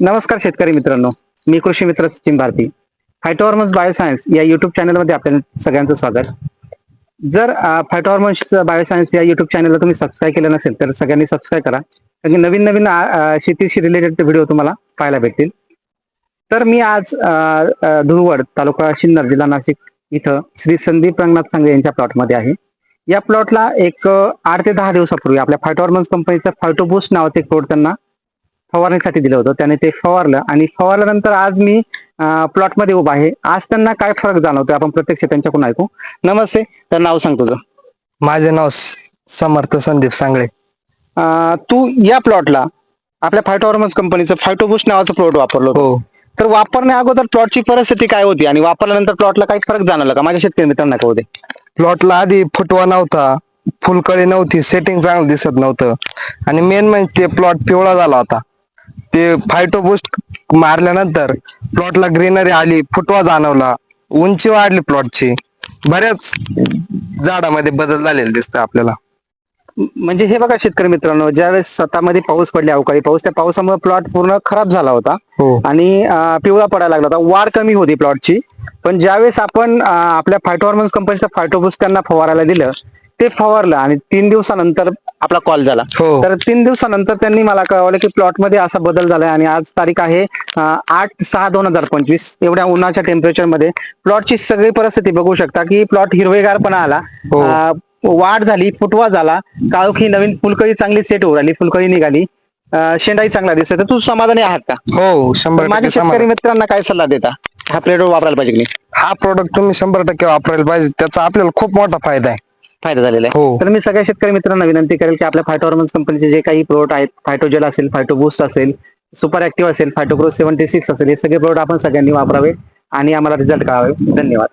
नमस्कार शेतकरी मित्रांनो. मी कृषी मित्र सचिन भारती. फायटोहॉर्मोन्स बायोसायन्स या युट्यूब चॅनलमध्ये आपल्या सगळ्यांचं स्वागत. जर फायटोहॉर्मोन्स बायोसायन्स या युट्यूब चॅनलला तुम्ही सबस्क्राईब केलं नसेल तर सगळ्यांनी सबस्क्राईब करा. कारण की नवीन नवीन शेतीशी रिलेटेड व्हिडिओ तुम्हाला पाहायला भेटतील. तर मी आज धुळवड तालुका सिन्नर जिल्हा नाशिक इथं श्री संदीप रंगनाथ सांगळे यांच्या प्लॉटमध्ये आहे. या प्लॉटला एक आठ ते दहा दिवसापूर्वी आपल्या फायटोहॉर्मोन्स कंपनीचं फायटोबूस्ट नावाचं एक प्लॉट त्यांना फवारण्यासाठी दिलं होतं. त्याने ते फवारलं आणि फवारल्यानंतर आज मी प्लॉटमध्ये उभा आहे. आज त्यांना काय फरक जाणवतोय आपण प्रत्यक्ष त्यांच्याकडून ऐकू. नमस्ते. तर नाव सांग तुझं. माझे नाव समर्थ संदीप सांगळे. तू या प्लॉटला आपल्या फायटोहॉर्मोन्स कंपनीचं फायटोबूस्ट नावाचं प्लॉट वापरलं होतं. हो. तर वापरण्या अगोदर प्लॉटची परिस्थिती काय होती? आणि वापरल्यानंतर प्लॉटला काही फरक जाणवला का? माझ्या शेतकरी मित्रांना दे. प्लॉटला आधी फुटवा नव्हता. फुलकळी नव्हती. सेटिंग चांगलं दिसत नव्हतं. आणि मेन म्हणजे ते प्लॉट पिवळा झाला होता. ते फायटो बुस्ट मारल्यानंतर प्लॉटला ग्रीनरी आली फुटवा जाणवला उंची वाढली प्लॉटची बऱ्याच झाडामध्ये बदल झालेला दिसतोय आपल्याला. म्हणजे हे बघा शेतकरी मित्रांनो ज्यावेळेस स्वतःमध्ये पाऊस पडले अवकाळी पाऊस त्या पावसामुळे प्लॉट पूर्ण खराब झाला होता. हो. आणि पिवळा पडायला लागला होता. वाढ कमी होती प्लॉटची पण ज्यावेळेस आपण आपल्या फायटोहॉर्मोन्स कंपनीचं फायटोबूस्ट त्यांना फवारायला दिलं ते फवारलं आणि तीन दिवसानंतर आपला कॉल झाला. हो. तर तीन दिवसानंतर त्यांनी मला कळवलं की प्लॉटमध्ये असा बदल झालाय आणि आज तारीख आहे अं, आठ सहा दोन हजार पंचवीस एवढ्या उन्हाच्या टेम्परेचरमध्ये. प्लॉटची सगळी परिस्थिती बघू शकता की प्लॉट हिरवेगारपणा आला. हो. अं, वाढ झाली फुटवा झाला. काळोखी नवीन फुलकळी चांगली सेट होऊ राहिली फुलकळी निघाली. अं, शेंडाही चांगला दिसतोय. तर तू समाधानी आहात का? हो शंभर माझ्या टक्के शेतकरी. मित्रांना काय सल्ला देता? हा प्लेट वापरायला पाहिजे की नाही? हा प्रोडक्ट तुम्ही शंभर टक्के वापरायला पाहिजे. त्याचा आपल्याला खूप मोठा फायदा आहे. फायदा झालेला आहे. हो. तर मी सगळ्या शेतकरी मित्रांना विनंती करेल की आपल्या फायटोहॉर्मोन्स कंपनीचे जे काही प्रोडक्ट आहेत फायटोजेल असेल फायटोबूस्ट असेल सुपर ऍक्टिव्ह असेल फायटोग्रो सेव्हन्टी सिक्स असेल हे सगळे प्रोडक्ट आपण सगळ्यांनी वापरावे आणि आम्हाला रिझल्ट कळावे. धन्यवाद.